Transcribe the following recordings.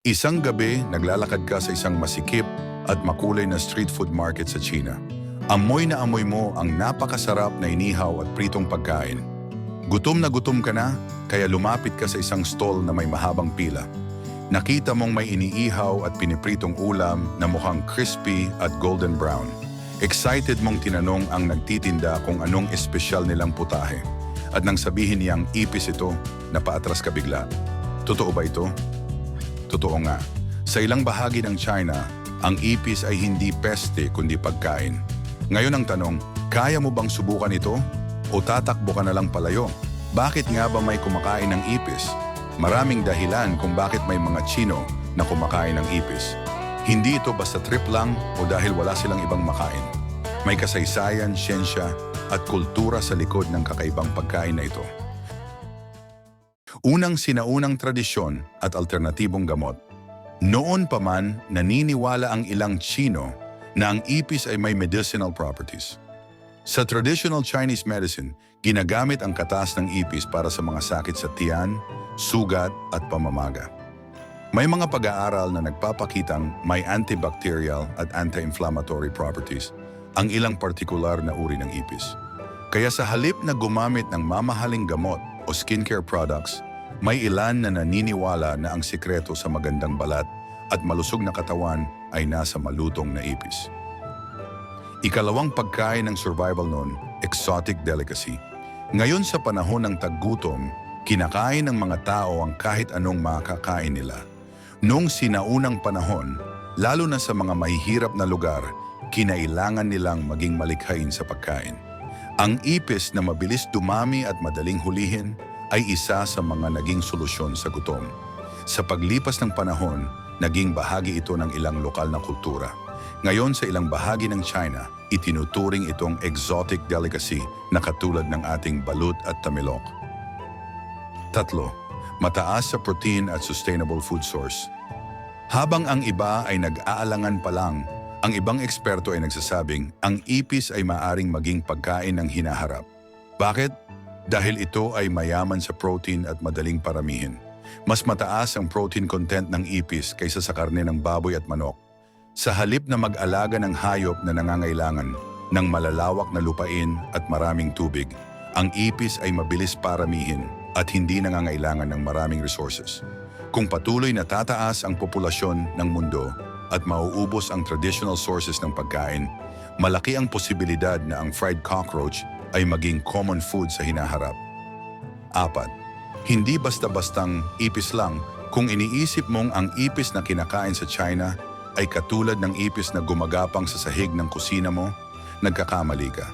Isang gabi, naglalakad ka sa isang masikip at makulay na street food market sa China. Amoy na amoy mo ang napakasarap na inihaw at pritong pagkain. Gutom na gutom ka na, kaya lumapit ka sa isang stall na may mahabang pila. Nakita mong may iniihaw at pinipritong ulam na mukhang crispy at golden brown. Excited mong tinanong ang nagtitinda kung anong espesyal nilang putahe. At nang sabihin niyang ipis ito, napaatras ka bigla. Totoo ba ito? Totoo nga. Sa ilang bahagi ng China, ang ipis ay hindi peste kundi pagkain. Ngayon ang tanong, kaya mo bang subukan ito? O tatakbo ka na lang palayo? Bakit nga ba may kumakain ng ipis? Maraming dahilan kung bakit may mga Chino na kumakain ng ipis. Hindi ito basta trip lang o dahil wala silang ibang makain. May kasaysayan, siyensya at kultura sa likod ng kakaibang pagkain na ito. Unang sinaunang tradisyon at alternatibong gamot. Noon pa man, naniniwala ang ilang Chino na ang ipis ay may medicinal properties. Sa traditional Chinese medicine, ginagamit ang katas ng ipis para sa mga sakit sa tiyan, sugat at pamamaga. May mga pag-aaral na nagpapakitang may antibacterial at anti-inflammatory properties ang ilang partikular na uri ng ipis. Kaya sa halip na gumamit ng mamahaling gamot o skincare products, may ilan na naniniwala na ang sikreto sa magandang balat at malusog na katawan ay nasa malutong na ipis. Ikalawang pagkain ng survival noon, exotic delicacy. Ngayon sa panahon ng taggutom, kinakain ng mga tao ang kahit anong makakain nila. Noong sinaunang panahon, lalo na sa mga mahihirap na lugar, kinailangan nilang maging malikhain sa pagkain. Ang ipis na mabilis dumami at madaling hulihin ay isa sa mga naging solusyon sa gutom. Sa paglipas ng panahon, naging bahagi ito ng ilang lokal na kultura. Ngayon sa ilang bahagi ng China, itinuturing itong exotic delicacy na katulad ng ating balut at tamilok. Tatlo, mataas sa protein at sustainable food source. Habang ang iba ay nag-aalangan pa lang, ang ibang eksperto ay nagsasabing ang ipis ay maaring maging pagkain ng hinaharap. Bakit? Dahil ito ay mayaman sa protein at madaling paramihin. Mas mataas ang protein content ng ipis kaysa sa karne ng baboy at manok. Sa halip na mag-alaga ng hayop na nangangailangan ng malalawak na lupain at maraming tubig, ang ipis ay mabilis paramihin at hindi nangangailangan ng maraming resources. Kung patuloy na tataas ang populasyon ng mundo at mauubos ang traditional sources ng pagkain, malaki ang posibilidad na ang fried cockroach ay maging common food sa hinaharap. Apat, hindi basta-bastang ipis lang kung iniisip mong ang ipis na kinakain sa China ay katulad ng ipis na gumagapang sa sahig ng kusina mo, nagkakamali ka.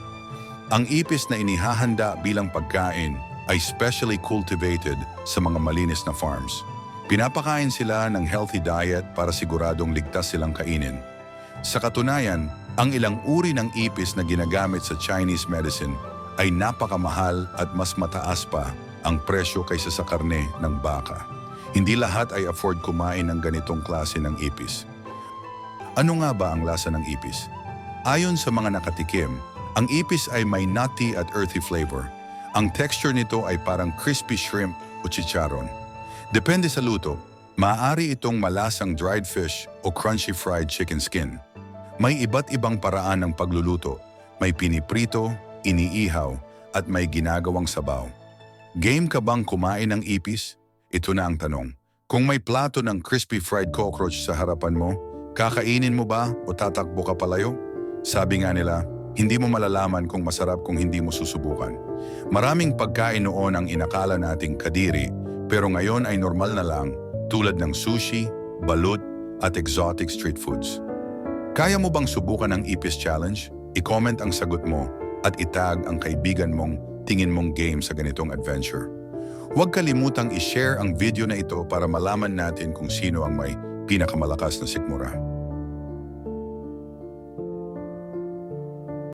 Ang ipis na inihahanda bilang pagkain ay specially cultivated sa mga malinis na farms. Pinapakain sila ng healthy diet para siguradong ligtas silang kainin. Sa katunayan, ang ilang uri ng ipis na ginagamit sa Chinese medicine ay napakamahal at mas mataas pa ang presyo kaysa sa karne ng baka. Hindi lahat ay afford kumain ng ganitong klase ng ipis. Ano nga ba ang lasa ng ipis? Ayon sa mga nakatikim, ang ipis ay may nutty at earthy flavor. Ang texture nito ay parang crispy shrimp o chicharon. Depende sa luto, maaari itong malasang dried fish o crunchy fried chicken skin. May iba't ibang paraan ng pagluluto. May piniprito, iniihaw, at may ginagawang sabaw. Game ka bang kumain ng ipis? Ito na ang tanong. Kung may plato ng crispy fried cockroach sa harapan mo, kakainin mo ba o tatakbo ka palayo? Sabi nga nila, hindi mo malalaman kung masarap kung hindi mo susubukan. Maraming pagkain noon ang inakala nating kadiri, pero ngayon ay normal na lang tulad ng sushi, balut, at exotic street foods. Kaya mo bang subukan ang Ipis Challenge? I-comment ang sagot mo at itag ang kaibigan mong tingin mong game sa ganitong adventure. Huwag kalimutang i-share ang video na ito para malaman natin kung sino ang may pinakamalakas na sikmura.